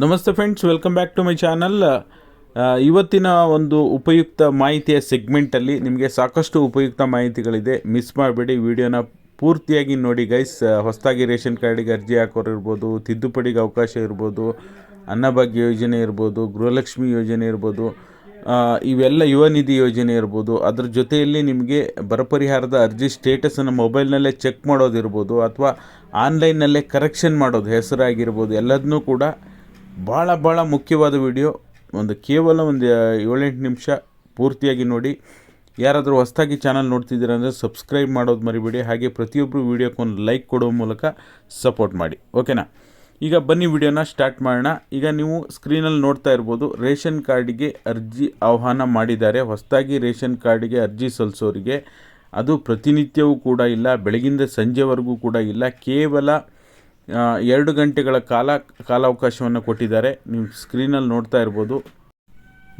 ನಮಸ್ತೆ friends welcome back to my channel ಇವತ್ತಿನ ಒಂದು ಉಪಯುಕ್ತ ಮಾಹಿತಿಯ ಸೆಗ್ಮೆಂಟಲ್ಲಿ ನಿಮಗೆ ಸಾಕಷ್ಟು ಉಪಯುಕ್ತ ಮಾಹಿತಿಗಳಿದೆ. ಮಿಸ್ ಮಾಡಬೇಡಿ, ವಿಡಿಯೋನ ಪೂರ್ತಿಯಾಗಿ ನೋಡಿ ಗೈಸ್ ಹೊಸದಾಗಿ ರೇಷನ್ ಕಾರ್ಡಿಗೆ ಅರ್ಜಿ ಹಾಕೋರು ಇರ್ಬೋದು ತಿದ್ದುಪಡಿಗೆ ಅವಕಾಶ ಇರ್ಬೋದು ಅನ್ನಭಾಗ್ಯ ಯೋಜನೆ ಇರ್ಬೋದು, ಗೃಹಲಕ್ಷ್ಮಿ ಯೋಜನೆ ಇರ್ಬೋದು ಇವೆಲ್ಲ ಯುವ ನಿಧಿ ಯೋಜನೆ ಇರ್ಬೋದು. ಅದ್ರ ಜೊತೆಯಲ್ಲಿ ನಿಮಗೆ ಬರ ಪರಿಹಾರದ ಅರ್ಜಿ ಸ್ಟೇಟಸನ್ನು ಮೊಬೈಲ್ನಲ್ಲೇ ಚೆಕ್ ಮಾಡೋದಿರ್ಬೋದು ಅಥವಾ ಆನ್ಲೈನ್ನಲ್ಲೇ ಕರೆಕ್ಷನ್ ಮಾಡೋದು ಹೆಸರಾಗಿರ್ಬೋದು. ಎಲ್ಲದನ್ನೂ ಕೂಡ ಭಾಳ ಭಾಳ ಮುಖ್ಯವಾದ ವಿಡಿಯೋ. ಒಂದು ಕೇವಲ ಒಂದು ಏಳೆಂಟು ನಿಮಿಷ ಪೂರ್ತಿಯಾಗಿ ನೋಡಿ. ಯಾರಾದರೂ ಹೊಸದಾಗಿ ಚಾನಲ್ ನೋಡ್ತಿದ್ದೀರಾ ಅಂದರೆ ಸಬ್ಸ್ಕ್ರೈಬ್ ಮಾಡೋದು ಮರಿಬೇಡಿ. ಹಾಗೆ ಪ್ರತಿಯೊಬ್ಬರು ವೀಡಿಯೋಕ್ಕೊಂದು ಲೈಕ್ ಕೊಡೋ ಮೂಲಕ ಸಪೋರ್ಟ್ ಮಾಡಿ. ಓಕೆನಾ? ಈಗ ಬನ್ನಿ ವಿಡಿಯೋನ ಸ್ಟಾರ್ಟ್ ಮಾಡೋಣ. ಈಗ ನೀವು ಸ್ಕ್ರೀನಲ್ಲಿ ನೋಡ್ತಾ ಇರ್ಬೋದು, ರೇಷನ್ ಕಾರ್ಡಿಗೆ ಅರ್ಜಿ ಆಹ್ವಾನ ಮಾಡಿದ್ದಾರೆ. ಹೊಸದಾಗಿ ರೇಷನ್ ಕಾರ್ಡಿಗೆ ಅರ್ಜಿ ಸಲ್ಲಿಸೋರಿಗೆ ಅದು ಪ್ರತಿನಿತ್ಯವೂ ಕೂಡ ಇಲ್ಲ, ಬೆಳಗಿಂದ ಸಂಜೆವರೆಗೂ ಕೂಡ ಇಲ್ಲ. ಕೇವಲ ಎರಡು ಗಂಟೆಗಳ ಕಾಲ, ಕಾಲಾವಕಾಶವನ್ನು ಕೊಟ್ಟಿದ್ದಾರೆ. ನೀವು ಸ್ಕ್ರೀನಲ್ಲಿ ನೋಡ್ತಾ ಇರ್ಬೋದು.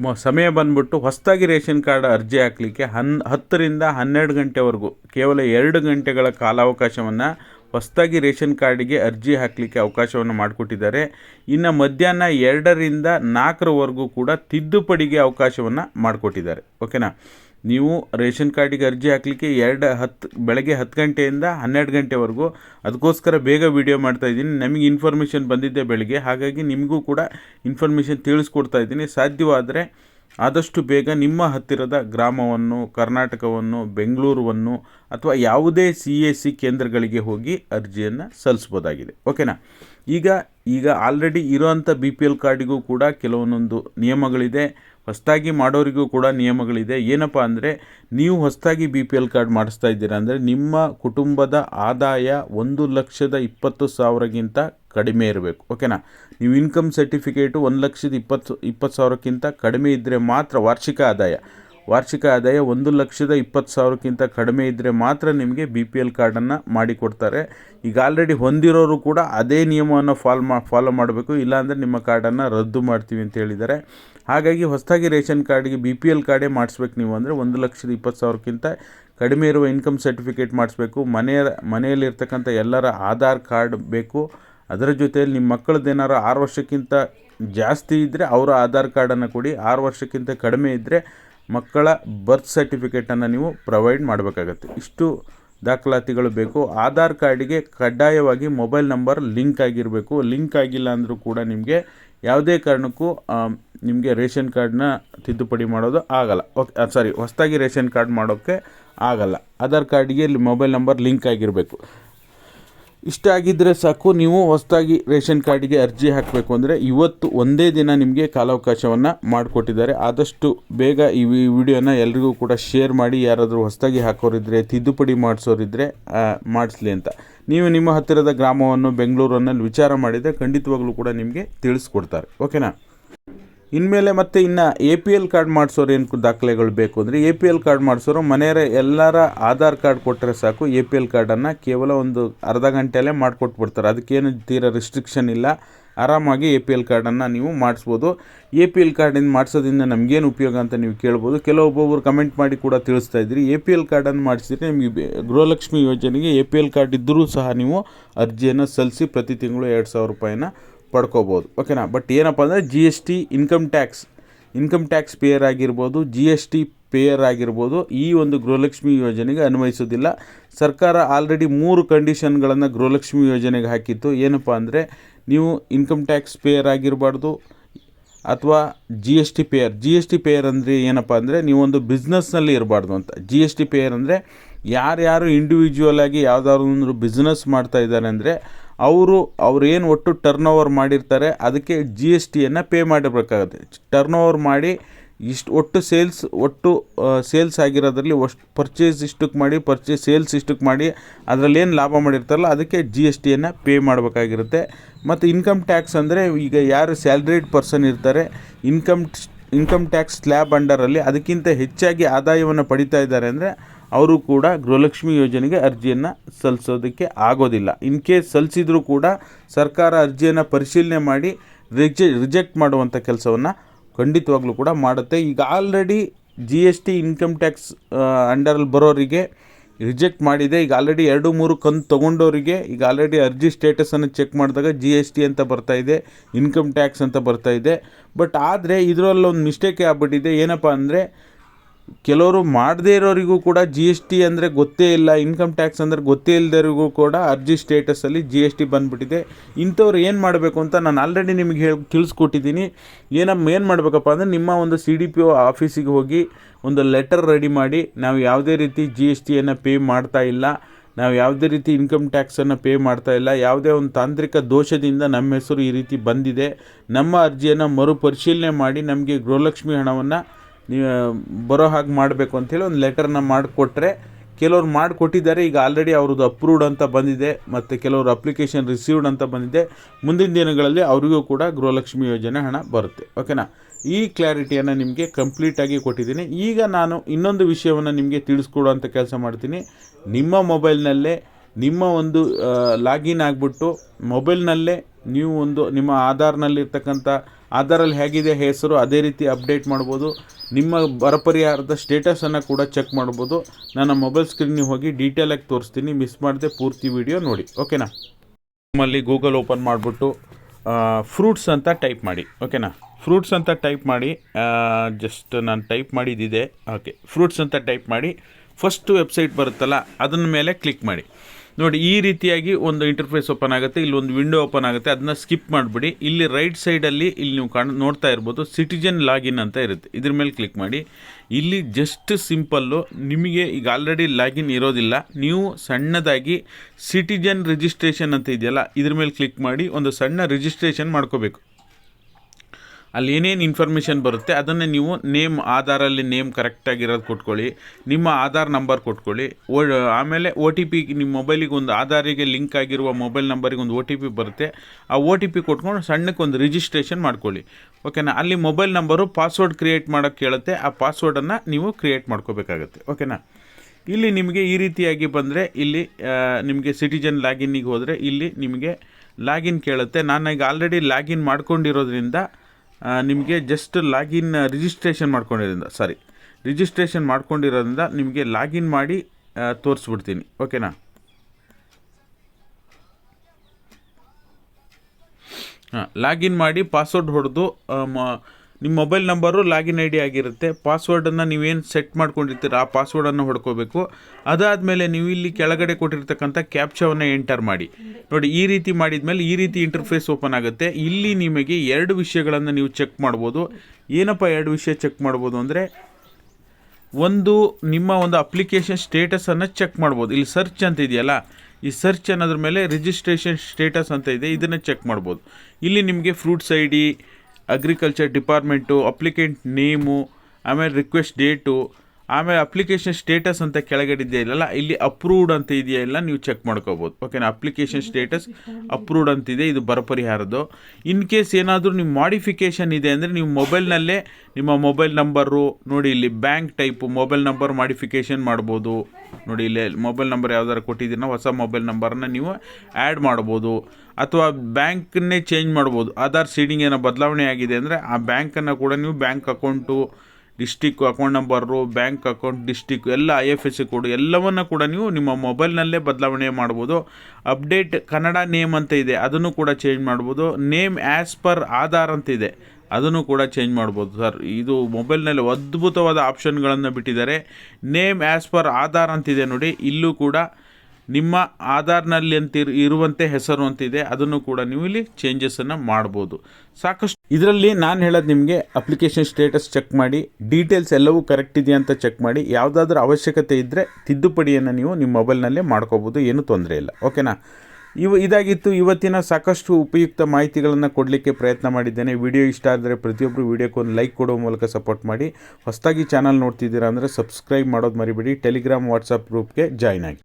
ಮ, ಸಮಯ ಬಂದ್ಬಿಟ್ಟು ಹೊಸದಾಗಿ ರೇಷನ್ ಕಾರ್ಡ್ ಅರ್ಜಿ ಹಾಕಲಿಕ್ಕೆ ಹನ್, ಹತ್ತರಿಂದ ಹನ್ನೆರಡು ಗಂಟೆವರೆಗೂ, ಕೇವಲ ಎರಡು ಗಂಟೆಗಳ ಕಾಲಾವಕಾಶವನ್ನು ಹೊಸದಾಗಿ ರೇಷನ್ ಕಾರ್ಡಿಗೆ ಅರ್ಜಿ ಹಾಕಲಿಕ್ಕೆ ಅವಕಾಶವನ್ನು ಮಾಡಿಕೊಟ್ಟಿದ್ದಾರೆ. ಇನ್ನು ಮಧ್ಯಾಹ್ನ ಎರಡರಿಂದ ನಾಲ್ಕರವರೆಗೂ ಕೂಡ ತಿದ್ದುಪಡಿಗೆ ಅವಕಾಶವನ್ನು ಮಾಡಿಕೊಟ್ಟಿದ್ದಾರೆ. ಓಕೆನಾ? ನೀವು ರೇಷನ್ ಕಾರ್ಡಿಗೆ ಅರ್ಜಿ ಹಾಕಲಿಕ್ಕೆ ಎರಡು ಹತ್ತು, ಬೆಳಗ್ಗೆ ಹತ್ತು ಗಂಟೆಯಿಂದ ಹನ್ನೆರಡು ಗಂಟೆವರೆಗೂ. ಅದಕ್ಕೋಸ್ಕರ ಬೇಗ ವಿಡಿಯೋ ಮಾಡ್ತಾ ಇದ್ದೀನಿ. ನಮಗೆ ಇನ್ಫಾರ್ಮೇಷನ್ ಬಂದಿದ್ದೆ ಬೆಳಗ್ಗೆ. ಹಾಗಾಗಿ ನಿಮಗೂ ಕೂಡ ಇನ್ಫಾರ್ಮೇಷನ್ ತಿಳಿಸ್ಕೊಡ್ತಾ ಇದ್ದೀನಿ. ಸಾಧ್ಯವಾದರೆ ಆದಷ್ಟು ಬೇಗ ನಿಮ್ಮ ಹತ್ತಿರದ ಗ್ರಾಮವನ್ನು, ಕರ್ನಾಟಕವನ್ನು, ಬೆಂಗಳೂರುವನ್ನು ಅಥವಾ ಯಾವುದೇ ಸಿ ಎ ಸಿ ಕೇಂದ್ರಗಳಿಗೆ ಹೋಗಿ ಅರ್ಜಿಯನ್ನು ಸಲ್ಲಿಸ್ಬೋದಾಗಿದೆ ಓಕೆನಾ? ಈಗ ಈಗ ಆಲ್ರೆಡಿ ಇರೋವಂಥ ಬಿ ಪಿ ಎಲ್ ಕಾರ್ಡಿಗೂ ಕೂಡ ಕೆಲವೊಂದೊಂದು ನಿಯಮಗಳಿದೆ. ಹೊಸದಾಗಿ ಮಾಡೋರಿಗೂ ಕೂಡ ನಿಯಮಗಳಿದೆ. ಏನಪ್ಪ ಅಂದರೆ, ನೀವು ಹೊಸದಾಗಿ ಬಿ ಪಿ ಎಲ್ ಕಾರ್ಡ್ ಮಾಡಿಸ್ತಾ ಇದ್ದೀರಾ ಅಂದರೆ ನಿಮ್ಮ ಕುಟುಂಬದ ಆದಾಯ ಒಂದು ಲಕ್ಷದ ಇಪ್ಪತ್ತು ಸಾವಿರಗಿಂತ ಕಡಿಮೆ ಇರಬೇಕು. ಓಕೆನಾ ನೀವು ಇನ್ಕಮ್ ಸರ್ಟಿಫಿಕೇಟು ಒಂದು ಲಕ್ಷದ ಇಪ್ಪತ್ತು ಇಪ್ಪತ್ತು ಸಾವಿರಕ್ಕಿಂತ ಕಡಿಮೆ ಇದ್ದರೆ ಮಾತ್ರ ವಾರ್ಷಿಕ ಆದಾಯ. ವಾರ್ಷಿಕ ಆದಾಯ ಒಂದು ಲಕ್ಷದ ಇಪ್ಪತ್ತು ಸಾವಿರಕ್ಕಿಂತ ಕಡಿಮೆ ಇದ್ದರೆ ಮಾತ್ರ ನಿಮಗೆ ಬಿ ಪಿ ಎಲ್ ಕಾರ್ಡನ್ನು ಮಾಡಿಕೊಡ್ತಾರೆ ಈಗ ಆಲ್ರೆಡಿ ಹೊಂದಿರೋರು ಕೂಡ ಅದೇ ನಿಯಮವನ್ನು ಫಾಲೋ ಮಾ ಫಾಲೋ ಮಾಡಬೇಕು. ಇಲ್ಲಾಂದರೆ ನಿಮ್ಮ ಕಾರ್ಡನ್ನು ರದ್ದು ಮಾಡ್ತೀವಿ ಅಂತ ಹೇಳಿದ್ದಾರೆ. ಹಾಗಾಗಿ ಹೊಸದಾಗಿ ರೇಷನ್ ಕಾರ್ಡ್ಗೆ ಬಿ ಪಿ ಎಲ್ ಕಾರ್ಡೇ ಮಾಡಿಸ್ಬೇಕು ನೀವು ಅಂದರೆ ಒಂದು ಲಕ್ಷದ ಇಪ್ಪತ್ತು ಸಾವಿರಕ್ಕಿಂತ ಕಡಿಮೆ ಇರುವ ಇನ್ಕಮ್ ಸರ್ಟಿಫಿಕೇಟ್ ಮಾಡಿಸ್ಬೇಕು. ಮನೆಯ, ಮನೆಯಲ್ಲಿರ್ತಕ್ಕಂಥ ಎಲ್ಲರ ಆಧಾರ್ ಕಾರ್ಡ್ ಬೇಕು. ಅದರ ಜೊತೆಯಲ್ಲಿ ನಿಮ್ಮ ಮಕ್ಕಳದ್ದು ಏನಾರು ಆರು ವರ್ಷಕ್ಕಿಂತ ಜಾಸ್ತಿ ಇದ್ದರೆ ಅವರ ಆಧಾರ್ ಕಾರ್ಡನ್ನು ಕೊಡಿ. ಆರು ವರ್ಷಕ್ಕಿಂತ ಕಡಿಮೆ ಇದ್ದರೆ ಮಕ್ಕಳ ಬರ್ತ್ ಸರ್ಟಿಫಿಕೇಟನ್ನು ನೀವು ಪ್ರೊವೈಡ್ ಮಾಡಬೇಕಾಗತ್ತೆ. ಇಷ್ಟು ದಾಖಲಾತಿಗಳು ಬೇಕು. ಆಧಾರ್ ಕಾರ್ಡಿಗೆ ಕಡ್ಡಾಯವಾಗಿ ಮೊಬೈಲ್ ನಂಬರ್ ಲಿಂಕ್ ಆಗಿರಬೇಕು. ಲಿಂಕ್ ಆಗಿಲ್ಲ ಅಂದರೂ ಕೂಡ ನಿಮಗೆ ಯಾವುದೇ ಕಾರಣಕ್ಕೂ ನಿಮಗೆ ರೇಷನ್ ಕಾರ್ಡನ್ನ ತಿದ್ದುಪಡಿ ಮಾಡೋದು ಆಗಲ್ಲ. ಓಕೆ ಸಾರಿ ಹೊಸದಾಗಿ ರೇಷನ್ ಕಾರ್ಡ್ ಮಾಡೋಕ್ಕೆ ಆಗಲ್ಲ. ಆಧಾರ್ ಕಾರ್ಡಿಗೆ ಮೊಬೈಲ್ ನಂಬರ್ ಲಿಂಕ್ ಆಗಿರಬೇಕು. ಇಷ್ಟ ಆಗಿದ್ದರೆ ಸಾಕು, ನೀವು ಹೊಸದಾಗಿ ರೇಷನ್ ಕಾರ್ಡಿಗೆ ಅರ್ಜಿ ಹಾಕಬೇಕು ಅಂದರೆ ಇವತ್ತು ಒಂದೇ ದಿನ ನಿಮಗೆ ಕಾಲಾವಕಾಶವನ್ನು ಮಾಡಿಕೊಟ್ಟಿದ್ದಾರೆ. ಆದಷ್ಟು ಬೇಗ ಈ ವಿಡಿಯೋನ ಎಲ್ರಿಗೂ ಕೂಡ ಶೇರ್ ಮಾಡಿ, ಯಾರಾದರೂ ಹೊಸದಾಗಿ ಹಾಕೋರಿದ್ರೆ, ತಿದ್ದುಪಡಿ ಮಾಡಿಸೋರಿದ್ರೆ ಮಾಡಿಸ್ಲಿ ಅಂತ. ನೀವು ನಿಮ್ಮ ಹತ್ತಿರದ ಗ್ರಾಮವನ್ನು ಬೆಂಗಳೂರನ್ನಲ್ಲಿ ವಿಚಾರ ಮಾಡಿದರೆ ಖಂಡಿತವಾಗ್ಲೂ ಕೂಡ ನಿಮಗೆ ತಿಳಿಸ್ಕೊಡ್ತಾರೆ. ಓಕೆನಾ? ಇನ್ಮೇಲೆ ಮತ್ತೆ ಇನ್ನು ಎ ಪಿ ಎಲ್ ಕಾರ್ಡ್ ಮಾಡಿಸೋರು ಏನು ದಾಖಲೆಗಳು ಬೇಕು ಅಂದರೆ ಎ ಪಿ ಎಲ್ ಕಾರ್ಡ್ ಮಾಡಿಸೋರು ಮನೆಯವರ ಎಲ್ಲರ ಆಧಾರ್ ಕಾರ್ಡ್ ಕೊಟ್ಟರೆ ಸಾಕು ಎ ಪಿ ಎಲ್ ಕಾರ್ಡನ್ನು ಕೇವಲ ಒಂದು ಅರ್ಧ ಗಂಟೆಯಲ್ಲೇ ಮಾಡಿಕೊಟ್ಬಿಡ್ತಾರೆ. ಅದಕ್ಕೇನು ತೀರಾ ರಿಸ್ಟ್ರಿಕ್ಷನ್ ಇಲ್ಲ. ಆರಾಮಾಗಿ ಎ ಪಿ ಎಲ್ ಕಾರ್ಡನ್ನು ನೀವು ಮಾಡಿಸ್ಬೋದು. ಎ ಪಿ ಎಲ್ ಕಾರ್ಡಿಂದ ಮಾಡಿಸೋದ್ರಿಂದ ನಮಗೇನು ಉಪಯೋಗ ಅಂತ ನೀವು ಕೇಳ್ಬೋದು. ಕೆಲವೊಬ್ಬೊಬ್ಬರು ಕಮೆಂಟ್ ಮಾಡಿ ಕೂಡ ತಿಳಿಸ್ತಾ ಇದ್ದೀರಿ ಎ ಪಿ ಎಲ್ ಕಾರ್ಡನ್ನು ಮಾಡಿಸಿದ್ರೆ ನಿಮಗೆ ಗೃಹಲಕ್ಷ್ಮಿ ಯೋಜನೆಗೆ ಎ ಪಿ ಎಲ್ ಕಾರ್ಡ್ ಇದ್ದರೂ ಸಹ ನೀವು ಅರ್ಜಿಯನ್ನು ಸಲ್ಲಿಸಿ ಪ್ರತಿ ತಿಂಗಳು ಎರಡು ಸಾವಿರ ರೂಪಾಯಿನ ಪಡ್ಕೋಬೋದು. ಓಕೆನಾ? ಬಟ್ ಏನಪ್ಪ ಅಂದರೆ G S T income tax income tax payer ಆಗಿರ್ಬೋದು ಜಿ ಎಸ್ ಟಿ ಪೇಯರ್ ಆಗಿರ್ಬೋದು, ಈ ಒಂದು ಗೃಹಲಕ್ಷ್ಮಿ ಯೋಜನೆಗೆ ಅನ್ವಯಿಸೋದಿಲ್ಲ ಸರ್ಕಾರ ಆಲ್ರೆಡಿ ಮೂರು ಕಂಡೀಷನ್ಗಳನ್ನು ಗೃಹಲಕ್ಷ್ಮಿ ಯೋಜನೆಗೆ ಹಾಕಿತ್ತು. ಏನಪ್ಪ ಅಂದರೆ ನೀವು ಇನ್ಕಮ್ ಟ್ಯಾಕ್ಸ್ ಪೇಯರ್ ಆಗಿರಬಾರ್ದು ಅಥವಾ G S T payer G S T payer ಅಂದರೆ ಏನಪ್ಪ ಅಂದರೆ ನೀವೊಂದು ಬಿಸ್ನೆಸ್ನಲ್ಲಿ ಇರಬಾರ್ದು ಅಂತ. ಜಿ ಎಸ್ ಟಿ ಪೇಯರ್ ಅಂದರೆ ಯಾರ್ಯಾರು ಇಂಡಿವಿಜುವಲ್ ಆಗಿ ಯಾವುದಾದ್ರು ಬಿಸ್ನೆಸ್ ಮಾಡ್ತಾ ಇದ್ದಾರೆ ಅಂದರೆ ಅವರು, ಅವ್ರು ಏನು ಒಟ್ಟು ಟರ್ನ್ ಓವರ್ ಮಾಡಿರ್ತಾರೆ, ಅದಕ್ಕೆ ಜಿ ಎಸ್ ಟಿಯನ್ನು ಪೇ ಮಾಡಬೇಕಾಗುತ್ತೆ ಟರ್ನ್ ಓವರ್ ಮಾಡಿ ಇಷ್ಟು ಒಟ್ಟು ಸೇಲ್ಸ್ ಒಟ್ಟು ಸೇಲ್ಸ್ ಆಗಿರೋದ್ರಲ್ಲಿ ಒಷ್ಟು ಪರ್ಚೇಸ್ ಇಷ್ಟಕ್ಕೆ ಮಾಡಿ ಪರ್ಚೇಸ್ ಸೇಲ್ಸ್ ಇಷ್ಟಕ್ಕೆ ಮಾಡಿ ಅದರಲ್ಲಿ ಏನು ಲಾಭ ಮಾಡಿರ್ತಾರಲ್ಲ, ಅದಕ್ಕೆ ಜಿ ಎಸ್ ಟಿಯನ್ನು ಪೇ ಮಾಡಬೇಕಾಗಿರುತ್ತೆ. ಮತ್ತು ಇನ್ಕಮ್ ಟ್ಯಾಕ್ಸ್ ಅಂದರೆ ಈಗ ಯಾರು ಸ್ಯಾಲ್ರಿಡ್ ಪರ್ಸನ್ ಇರ್ತಾರೆ ಇನ್ಕಮ್ ಇನ್ಕಮ್ ಟ್ಯಾಕ್ಸ್ ಸ್ಲ್ಯಾಬ್ ಅಂಡರಲ್ಲಿ ಅದಕ್ಕಿಂತ ಹೆಚ್ಚಾಗಿ ಆದಾಯವನ್ನು ಪಡಿತಾ ಇದ್ದಾರೆ ಅಂದರೆ ಅವರು ಕೂಡ ಗೃಹಲಕ್ಷ್ಮಿ ಯೋಜನೆಗೆ ಅರ್ಜಿಯನ್ನು ಸಲ್ಲಿಸೋದಕ್ಕೆ ಆಗೋದಿಲ್ಲ. ಇನ್ ಕೇಸ್ ಸಲ್ಲಿಸಿದರೂ ಕೂಡ ಸರ್ಕಾರ ಅರ್ಜಿಯನ್ನು ಪರಿಶೀಲನೆ ಮಾಡಿ ರಿಜೆ, ರಿಜೆಕ್ಟ್ ಮಾಡುವಂಥ ಕೆಲಸವನ್ನು ಖಂಡಿತವಾಗ್ಲೂ ಕೂಡ ಮಾಡುತ್ತೆ. ಈಗ already G S T income tax ಅಂಡರಲ್ಲಿ ಬರೋರಿಗೆ ರಿಜೆಕ್ಟ್ ಮಾಡಿದೆ. ಈಗ ಆಲ್ರೆಡಿ ಎರಡು, ಮೂರು ಕಂತು ತೊಗೊಂಡವರಿಗೆ ಈಗ ಆಲ್ರೆಡಿ ಅರ್ಜಿ ಸ್ಟೇಟಸನ್ನು ಚೆಕ್ ಮಾಡಿದಾಗ ಜಿ ಎಸ್ ಟಿ ಅಂತ ಬರ್ತಾ ಇದೆ ಇನ್ಕಮ್ ಟ್ಯಾಕ್ಸ್ ಅಂತ ಬರ್ತಾ ಇದೆ. ಬಟ್ ಆದರೆ ಇದರಲ್ಲೊಂದು ಮಿಸ್ಟೇಕೇ ಆಗ್ಬಿಟ್ಟಿದೆ. ಏನಪ್ಪ ಅಂದರೆ ಕೆಲವರು ಮಾಡದೇ ಇರೋರಿಗೂ ಕೂಡ ಜಿ ಎಸ್ ಟಿ ಅಂದರೆ ಗೊತ್ತೇ ಇಲ್ಲ ಇನ್ಕಮ್ ಟ್ಯಾಕ್ಸ್ ಅಂದರೆ ಗೊತ್ತೇ ಇಲ್ಲದವ್ರಿಗೂ ಕೂಡ ಅರ್ಜಿ ಸ್ಟೇಟಸಲ್ಲಿ ಜಿ ಎಸ್ ಟಿ ಬಂದುಬಿಟ್ಟಿದೆ. ಇಂಥವ್ರು ಏನು ಮಾಡಬೇಕು ಅಂತ ನಾನು ಆಲ್ರೆಡಿ ನಿಮಗೆ ಹೇಳಿ, ತಿಳಿಸ್ಕೊಟ್ಟಿದ್ದೀನಿ. ಏನಮ್ಮ, ಏನು ಮಾಡಬೇಕಪ್ಪ ಅಂದರೆ ನಿಮ್ಮ ಒಂದು ಸಿ ಡಿ ಪಿ ಒ ಆಫೀಸಿಗೆ ಹೋಗಿ ಒಂದು ಲೆಟರ್ ರೆಡಿ ಮಾಡಿ, ನಾವು ಯಾವುದೇ ರೀತಿ ಜಿ ಎಸ್ ಟಿಯನ್ನು ಪೇ ಮಾಡ್ತಾ ಇಲ್ಲ, ನಾವು ಯಾವುದೇ ರೀತಿ ಇನ್ಕಮ್ ಟ್ಯಾಕ್ಸನ್ನು ಪೇ ಮಾಡ್ತಾ ಇಲ್ಲ, ಯಾವುದೇ ಒಂದು ತಾಂತ್ರಿಕ ದೋಷದಿಂದ ನಮ್ಮ ಹೆಸರು ಈ ರೀತಿ ಬಂದಿದೆ, ನಮ್ಮ ಅರ್ಜಿಯನ್ನು ಮರುಪರಿಶೀಲನೆ ಮಾಡಿ ನಮಗೆ ಗೃಹಲಕ್ಷ್ಮಿ ಹಣವನ್ನು ನೀವು ಬರೋ ಹಾಗೆ ಮಾಡಬೇಕು ಅಂಥೇಳಿ ಒಂದು ಲೆಟರ್ನ ಮಾಡಿಕೊಟ್ರೆ ಕೆಲವ್ರು ಮಾಡಿಕೊಟ್ಟಿದ್ದಾರೆ. ಈಗ ಆಲ್ರೆಡಿ ಅವ್ರದ್ದು ಅಪ್ರೂವ್ಡ್ ಅಂತ ಬಂದಿದೆ ಮತ್ತು ಕೆಲವರು ಅಪ್ಲಿಕೇಶನ್ ರಿಸೀವ್ಡ್ ಅಂತ ಬಂದಿದೆ. ಮುಂದಿನ ದಿನಗಳಲ್ಲಿ ಅವರಿಗೂ ಕೂಡ ಗೃಹಲಕ್ಷ್ಮಿ ಯೋಜನೆ ಹಣ ಬರುತ್ತೆ. ಓಕೆನಾ ಈ ಕ್ಲಾರಿಟಿಯನ್ನು ನಿಮಗೆ ಕಂಪ್ಲೀಟಾಗಿ ಕೊಟ್ಟಿದ್ದೀನಿ. ಈಗ ನಾನು ಇನ್ನೊಂದು ವಿಷಯವನ್ನು ನಿಮಗೆ ತಿಳಿಸ್ಕೊಡುವಂಥ ಕೆಲಸ ಮಾಡ್ತೀನಿ. ನಿಮ್ಮ ಮೊಬೈಲ್ನಲ್ಲೇ, ನಿಮ್ಮ ಒಂದು ಲಾಗಿನ್ ಆಗಿಬಿಟ್ಟು ಮೊಬೈಲ್ನಲ್ಲೇ ನೀವು ಒಂದು ನಿಮ್ಮ ಆಧಾರ್ನಲ್ಲಿರ್ತಕ್ಕಂಥ ಆಧಾರಲ್ಲಿ ಹೇಗಿದೆ ಹೆಸರು, ಅದೇ ರೀತಿ ಅಪ್ಡೇಟ್ ಮಾಡ್ಬೋದು. ನಿಮ್ಮ ಬರಪರಿಹಾರದ ಸ್ಟೇಟಸನ್ನು ಕೂಡ ಚೆಕ್ ಮಾಡ್ಬೋದು. ನನ್ನ ಮೊಬೈಲ್ ಸ್ಕ್ರೀನಿಗೆ ಹೋಗಿ ಡೀಟೇಲಾಗಿ ತೋರಿಸ್ತೀನಿ. ಮಿಸ್ ಮಾಡದೆ ಪೂರ್ತಿ ವಿಡಿಯೋ ನೋಡಿ ಓಕೆನಾ ನಿಮ್ಮಲ್ಲಿ ಗೂಗಲ್ ಓಪನ್ ಮಾಡಿಬಿಟ್ಟು ಫ್ರೂಟ್ಸ್ ಅಂತ ಟೈಪ್ ಮಾಡಿ ಓಕೆನಾ ಫ್ರೂಟ್ಸ್ ಅಂತ ಟೈಪ್ ಮಾಡಿ ಜಸ್ಟ್ ನಾನು ಟೈಪ್ ಮಾಡಿದ್ದಿದೆ ಓಕೆ ಫ್ರೂಟ್ಸ್ ಅಂತ ಟೈಪ್ ಮಾಡಿ ಫಸ್ಟು ವೆಬ್ಸೈಟ್ ಬರುತ್ತಲ್ಲ, ಅದನ್ನ ಮೇಲೆ ಕ್ಲಿಕ್ ಮಾಡಿ. ನೋಡಿ, ಈ ರೀತಿಯಾಗಿ ಒಂದು ಇಂಟರ್ಫೇಸ್ ಓಪನ್ ಆಗುತ್ತೆ, ಇಲ್ಲಿ ಒಂದು ವಿಂಡೋ ಓಪನ್ ಆಗುತ್ತೆ, ಅದನ್ನ ಸ್ಕಿಪ್ ಮಾಡಿಬಿಡಿ. ಇಲ್ಲಿ ರೈಟ್ ಸೈಡಲ್ಲಿ ಇಲ್ಲಿ ನೀವು ಕಾಣ್, ನೋಡ್ತಾ ಇರ್ಬೋದು ಸಿಟಿಜನ್ ಲಾಗಿನ್ ಅಂತ ಇರುತ್ತೆ. ಇದ್ರ ಮೇಲೆ ಕ್ಲಿಕ್ ಮಾಡಿ. ಇಲ್ಲಿ ಜಸ್ಟ್ ಸಿಂಪಲ್ಲು ನಿಮಗೆ ಈಗ ಆಲ್ರೆಡಿ ಲಾಗಿನ್ ಇರೋದಿಲ್ಲ. ನೀವು ಸಣ್ಣದಾಗಿ ಸಿಟಿಜನ್ ರಿಜಿಸ್ಟ್ರೇಷನ್ ಅಂತ ಇದೆಯಲ್ಲ, ಇದ್ರ ಮೇಲೆ ಕ್ಲಿಕ್ ಮಾಡಿ, ಒಂದು ಸಣ್ಣ ರಿಜಿಸ್ಟ್ರೇಷನ್ ಮಾಡ್ಕೋಬೇಕು. ಅಲ್ಲಿ ಏನೇನು ಇನ್ಫಾರ್ಮೇಷನ್ ಬರುತ್ತೆ, ಅದನ್ನು ನೀವು ನೇಮ್ ಆಧಾರಲ್ಲಿ ನೇಮ್ ಕರೆಕ್ಟಾಗಿರೋದು ಕೊಟ್ಕೊಳ್ಳಿ, ನಿಮ್ಮ ಆಧಾರ್ ನಂಬರ್ ಕೊಟ್ಕೊಳ್ಳಿ, ಓ, ಆಮೇಲೆ ಒ ಟಿ ಪಿ ನಿಮ್ಮ ಮೊಬೈಲಿಗೆ ಒಂದು ಆಧಾರಿಗೆ ಲಿಂಕ್ ಆಗಿರುವ ಮೊಬೈಲ್ ನಂಬರಿಗೆ ಒಂದು ಒ ಟಿ ಪಿ ಬರುತ್ತೆ, ಆ ಒ ಟಿ ಪಿ ಕೊಟ್ಕೊಂಡು ಸಣ್ಣಕ್ಕೆ ಒಂದು ರಿಜಿಸ್ಟ್ರೇಷನ್ ಮಾಡ್ಕೊಳ್ಳಿ. ಓಕೆನಾ ಅಲ್ಲಿ ಮೊಬೈಲ್ ನಂಬರು ಪಾಸ್ವರ್ಡ್ ಕ್ರಿಯೇಟ್ ಮಾಡೋಕ್ಕೆ ಕೇಳುತ್ತೆ, ಆ ಪಾಸ್ವರ್ಡನ್ನು ನೀವು ಕ್ರಿಯೇಟ್ ಮಾಡ್ಕೋಬೇಕಾಗತ್ತೆ. ಓಕೆನಾ ಇಲ್ಲಿ ನಿಮಗೆ ಈ ರೀತಿಯಾಗಿ ಬಂದರೆ, ಇಲ್ಲಿ ನಿಮಗೆ ಸಿಟಿಜನ್ ಲಾಗಿನ್ನಿಗೆ ಹೋದರೆ, ಇಲ್ಲಿ ನಿಮಗೆ ಲಾಗಿನ್ ಕೇಳುತ್ತೆ. ನಾನು ಈಗ ಆಲ್ರೆಡಿ ಲಾಗಿನ್ ಮಾಡ್ಕೊಂಡಿರೋದ್ರಿಂದ ನಿಮಗೆ ಜಸ್ಟ್ ಲಾಗಿನ್ ರಿಜಿಸ್ಟ್ರೇಷನ್ ಮಾಡ್ಕೊಂಡಿರೋದ್ರಿಂದ ಸಾರಿ ರಿಜಿಸ್ಟ್ರೇಷನ್ ಮಾಡ್ಕೊಂಡಿರೋದ್ರಿಂದ ನಿಮಗೆ ಲಾಗಿನ್ ಮಾಡಿ ತೋರಿಸ್ಬಿಡ್ತೀನಿ ಓಕೆನಾ ಹಾಂ ಲಾಗಿನ್ ಮಾಡಿ ಪಾಸ್ವರ್ಡ್ ಹೊಡೆದು ನಿಮ್ಮ mobile number login I D ಆಗಿರುತ್ತೆ ಪಾಸ್ವರ್ಡನ್ನು ನೀವೇನು ಸೆಟ್ ಮಾಡ್ಕೊಂಡಿರ್ತೀರ, ಆ ಪಾಸ್ವರ್ಡನ್ನು ಹೊಡ್ಕೋಬೇಕು. ಅದಾದಮೇಲೆ ನೀವು ಇಲ್ಲಿ ಕೆಳಗಡೆ ಕೊಟ್ಟಿರ್ತಕ್ಕಂಥ ಕ್ಯಾಪ್ಚವನ್ನು ಎಂಟರ್ ಮಾಡಿ. ನೋಡಿ, ಈ ರೀತಿ ಮಾಡಿದ ಮೇಲೆ ಈ ರೀತಿ ಇಂಟರ್ಫೇಸ್ ಓಪನ್ ಆಗುತ್ತೆ. ಇಲ್ಲಿ ನಿಮಗೆ ಎರಡು ವಿಷಯಗಳನ್ನು ನೀವು ಚೆಕ್ ಮಾಡ್ಬೋದು. ಏನಪ್ಪ ಎರಡು ವಿಷಯ ಚೆಕ್ ಮಾಡ್ಬೋದು ಅಂದರೆ, ಒಂದು, ನಿಮ್ಮ ಒಂದು ಅಪ್ಲಿಕೇಶನ್ ಸ್ಟೇಟಸನ್ನು ಚೆಕ್ ಮಾಡ್ಬೋದು. ಇಲ್ಲಿ ಸರ್ಚ್ ಅಂತ ಇದೆಯಲ್ಲ, ಈ ಸರ್ಚ್ ಅನ್ನೋದ್ರ ಮೇಲೆ ರಿಜಿಸ್ಟ್ರೇಷನ್ ಸ್ಟೇಟಸ್ ಅಂತ ಇದೆ. ಇದನ್ನು ಚೆಕ್ ಮಾಡ್ಬೋದು. ಇಲ್ಲಿ ನಿಮಗೆ fruits I D agriculture department applicant name ಆಮೇಲೆ ರಿಕ್ವೆಸ್ಟ್ ಡೇಟು ಆಮೇಲೆ ಅಪ್ಲಿಕೇಶನ್ ಸ್ಟೇಟಸ್ ಅಂತ ಕೆಳಗಡೆ ಇದೆಯಲ್ಲ ಇಲ್ಲಿ ಅಪ್ರೂವ್ಡ್ ಅಂತ ಇದೆಯಾ ಇಲ್ಲ ನೀವು ಚೆಕ್ ಮಾಡ್ಕೋಬೋದು. ಓಕೆನಾ ಅಪ್ಲಿಕೇಶನ್ ಸ್ಟೇಟಸ್ ಅಪ್ರೂವ್ಡ್ ಅಂತಿದೆ ಇದು ಬರ ಪರಿಹಾರದ್ದು ಇನ್ ಕೇಸ್ ಏನಾದರೂ ನಿಮ್ಮ ಮಾಡಿಫಿಕೇಷನ್ ಇದೆ ಅಂದರೆ ನೀವು ಮೊಬೈಲ್ನಲ್ಲೇ ನಿಮ್ಮ ಮೊಬೈಲ್ ನಂಬರು ನೋಡಿ ಇಲ್ಲಿ bank type mobile number modification ಮಾಡ್ಬೋದು. ನೋಡಿ ಇಲ್ಲಿ ಮೊಬೈಲ್ ನಂಬರ್ ಯಾವ್ದಾರು ಕೊಟ್ಟಿದ್ದೀರಾ ಹೊಸ ಮೊಬೈಲ್ ನಂಬರನ್ನ ನೀವು ಆ್ಯಡ್ ಮಾಡ್ಬೋದು. ಅಥವಾ ಬ್ಯಾಂಕನ್ನೇ ಚೇಂಜ್ ಮಾಡ್ಬೋದು. ಆಧಾರ್ ಸೀಡಿಂಗ್ ಏನೋ ಬದಲಾವಣೆ ಆಗಿದೆ ಅಂದರೆ ಆ ಬ್ಯಾಂಕನ್ನು ಕೂಡ ನೀವು bank account, district account number, bank account, district ಎಲ್ಲ I F S C code ಎಲ್ಲವನ್ನು ಕೂಡ ನೀವು ನಿಮ್ಮ ಮೊಬೈಲ್ನಲ್ಲೇ ಬದಲಾವಣೆ ಮಾಡ್ಬೋದು. ಅಪ್ಡೇಟ್ ಕನ್ನಡ ನೇಮ್ ಅಂತ ಇದೆ, ಅದನ್ನು ಕೂಡ ಚೇಂಜ್ ಮಾಡ್ಬೋದು. ನೇಮ್ ಆ್ಯಸ್ ಪರ್ ಆಧಾರ್ ಅಂತ ಇದೆ, ಅದನ್ನು ಕೂಡ ಚೇಂಜ್ ಮಾಡ್ಬೋದು ಸರ್. ಇದು ಮೊಬೈಲ್ನಲ್ಲಿ ಅದ್ಭುತವಾದ ಆಪ್ಷನ್ಗಳನ್ನು ಬಿಟ್ಟಿದ್ದಾರೆ. ನೇಮ್ ಆ್ಯಸ್ ಪರ್ ಆಧಾರ್ ಅಂತಿದೆ ನೋಡಿ, ಇಲ್ಲೂ ಕೂಡ ನಿಮ್ಮ ಆಧಾರ್ನಲ್ಲಿ ಅಂತ ಇರುವಂತೆ ಹೆಸರು ಅಂತಿದೆ ಅದನ್ನು ಕೂಡ ನೀವು ಇಲ್ಲಿ ಚೇಂಜಸನ್ನು ಮಾಡ್ಬೋದು. ಸಾಕಷ್ಟು ಇದರಲ್ಲಿ ನಾನು ಹೇಳೋದು ನಿಮಗೆ ಅಪ್ಲಿಕೇಶನ್ ಸ್ಟೇಟಸ್ ಚೆಕ್ ಮಾಡಿ ಡೀಟೇಲ್ಸ್ ಎಲ್ಲವೂ ಕರೆಕ್ಟ್ ಇದೆಯಾ ಅಂತ ಚೆಕ್ ಮಾಡಿ, ಯಾವುದಾದ್ರೂ ಅವಶ್ಯಕತೆ ಇದ್ದರೆ ತಿದ್ದುಪಡಿಯನ್ನು ನೀವು ನಿಮ್ಮ ಮೊಬೈಲ್ನಲ್ಲೇ ಮಾಡ್ಕೋಬೋದು, ಏನೂ ತೊಂದರೆ ಇಲ್ಲ. ಓಕೆನಾ ಇವು, ಇದಾಗಿತ್ತು. ಇವತ್ತಿನ ಸಾಕಷ್ಟು ಉಪಯುಕ್ತ ಮಾಹಿತಿಗಳನ್ನು ಕೊಡಲಿಕ್ಕೆ ಪ್ರಯತ್ನ ಮಾಡಿದ್ದೇನೆ. ವಿಡಿಯೋ ಇಷ್ಟ ಆದರೆ ಪ್ರತಿಯೊಬ್ಬರು ವಿಡಿಯೋಕ್ಕೆ ಒಂದು ಲೈಕ್ ಕೊಡೋ ಮೂಲಕ ಸಪೋರ್ಟ್ ಮಾಡಿ. ಹೊಸದಾಗಿ ಚಾನಲ್ ನೋಡ್ತಿದ್ದೀರಾ ಅಂದರೆ ಸಬ್ಸ್ಕ್ರೈಬ್ ಮಾಡೋದು ಮರಿಬೇಡಿ. ಟೆಲಿಗ್ರಾಮ್ ವಾಟ್ಸಪ್ ಗ್ರೂಪ್ಗೆ ಜಾಯ್ನ್ ಆಗಿ.